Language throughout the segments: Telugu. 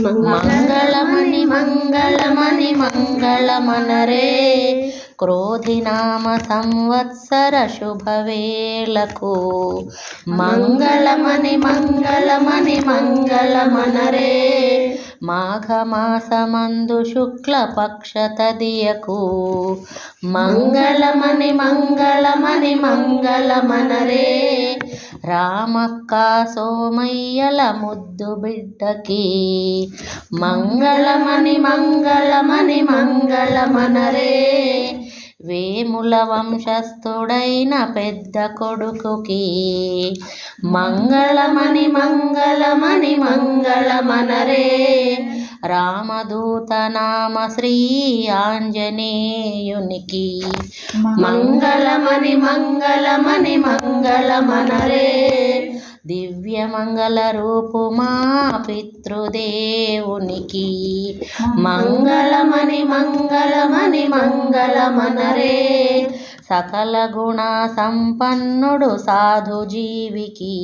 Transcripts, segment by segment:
మంగళమణి మంగళమణి మంగళమనరే. క్రోధినామ సంవత్సర శుభవేళకు. మంగళమణి మంగళమణి మంగళమనరే. మాఘమాసమందు శుక్లపక్ష తదియకు మంగళమణి మంగళమణి మంగళమనరే. రామక్క సోమయ్యల ముద్దు బిడ్డకి. మంగళమణి మంగళమణి మంగళమనరే. వేముల వంశస్థుడైన పెద్ద కొడుకుకి. మంగళమణి మంగళమణి మంగళమనరే. రామదూత నామ శ్రీ ఆంజనేయునికి. మంగళమణి మంగళమణి మంగళమనరే. దివ్యమంగళ రూపు మా పితృదేవునికి. మంగళమణి మంగళమణి మంగళమనరే. సకల గుణ సంపన్నుడు సాధు జీవికి.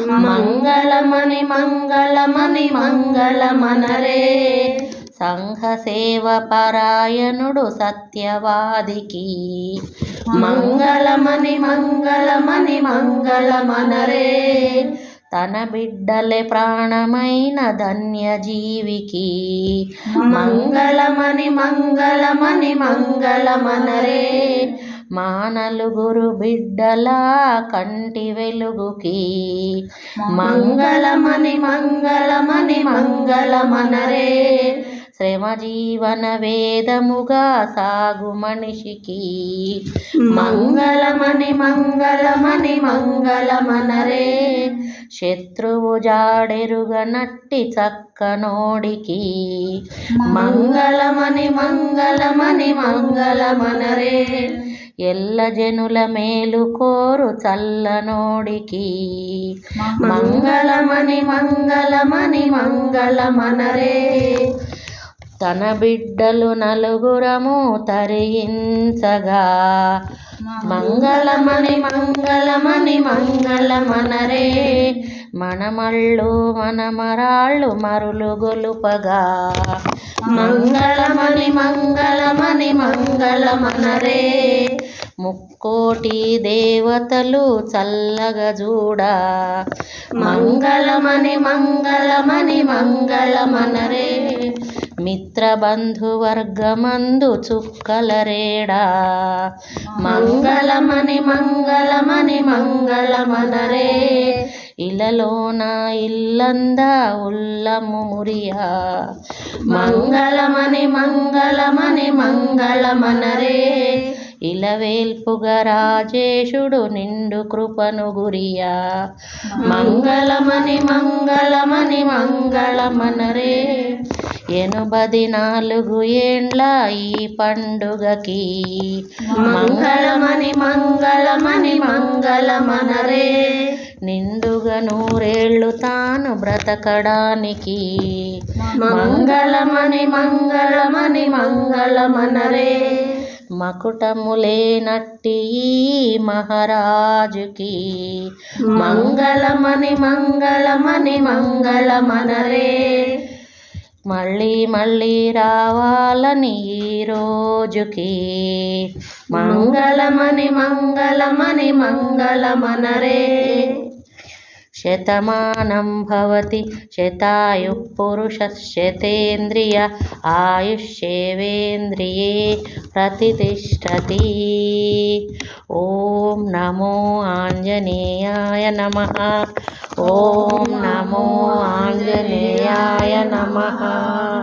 మంగళమణి మంగళమణి మంగళమనరే. సంఘ సేవ పరాయణుడు సత్యవాదికి. మంగళమణి మంగళమణి మంగళమనరే. తన బిడ్డలే ప్రాణమైన ధన్యజీవికి. మంగళమణి మంగళమని మంగళమనరే. మా నలుగురు బిడ్డల కంటి వెలుగుకి. మంగళమని మంగళమని మంగళమనరే. శ్రమ జీవన వేదముగా సాగు మనిషికి. మంగళమణి మంగళమణి మంగళమనరే. శత్రువు జాడెరుగనట్టి చక్కనోడికి. మంగళమణి మంగళమణి మంగళమనరే. ఎల్ల జనుల మేలు కోరు చల్లనోడికి. మంగళమణి మంగళమణి మంగళమనరే. తన బిడ్డలు నలుగురము తరించగా మంగళమణి మంగళమణి మంగళమనరే మనమళ్ళు మనమరాళ్ళు మరులు గొలుపగా మంగళమణి మంగళమణి మంగళమనరే ముక్కోటి దేవతలు చల్లగా చూడా మంగళమణి మంగళమణి మంగళమనరే మిత్రబంధువర్గమందు చుక్కలరేడా. మంగళమని మంగళమని మంగళమనరే. ఇలలోన ఇల్లంద ఉల్లము మురియా. మంగళమని మంగళమని మంగళమనరే. ఇలవేల్పుగా రాజేశుడు నిండు కృపను గురియా. మంగళమని మంగళమని మంగళమనరే. ఎనుబది నాలుగు ఏండ్ల ఈ పండుగకి. మంగళమణి మంగళమణి మంగళమనరే. నిండుగా నూరేళ్ళు తాను బ్రతకడానికి. మంగళమణి మంగళమణి మంగళమనరే. మకుటములేనట్టి ఈ మహారాజుకి. మంగళమణి మంగళమణి మంగళమనరే. మళ్ళీ మళ్ళీ రావాలని ఈ రోజుకి. మంగళమని మంగళమణి మంగళమనరే. శతమానం భవతి శతాయు పురుష శతేంద్రియ ఆయుష్యేవేంద్రియే ప్రతిష్టతి. ఓం నమో ఆంజనేయాయ నమ. ఓం నమో ఆంజనేయాయ నమ